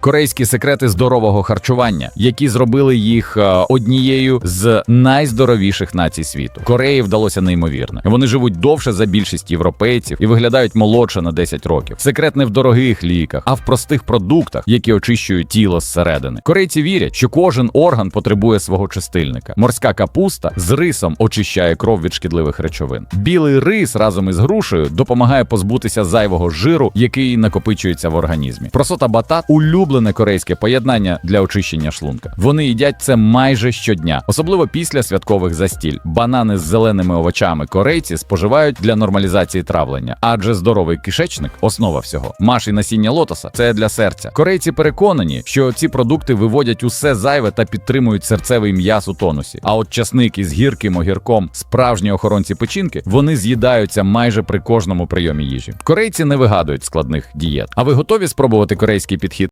Корейські секрети здорового харчування, які зробили їх е, однією з найздоровіших націй світу. Кореї вдалося неймовірно. Вони живуть довше за більшість європейців і виглядають молодше на 10 років. Секрет не в дорогих ліках, а в простих продуктах, які очищують тіло зсередини. Корейці вірять, що кожен орган потребує свого чистильника. Морська капуста з рисом очищає кров від шкідливих речовин. Білий рис разом із грушею допомагає позбутися зайвого жиру, який накопичується в організмі. Просота батат улюблене корейське поєднання для очищення шлунка. Вони їдять це майже щодня, особливо після святкових застіль. Банани з зеленими овочами корейці споживають для нормалізації травлення, адже здоровий кишечник основа всього. Маш і насіння лотоса це для серця. Корейці переконані, що ці продукти виводять усе зайве та підтримують серцевий м'яз у тонусі. А от часник із гірким огірком, справжні охоронці печінки, вони з'їдаються майже при кожному прийомі їжі. Корейці не вигадують складних дієт. А ви готові спробувати корейський підхід?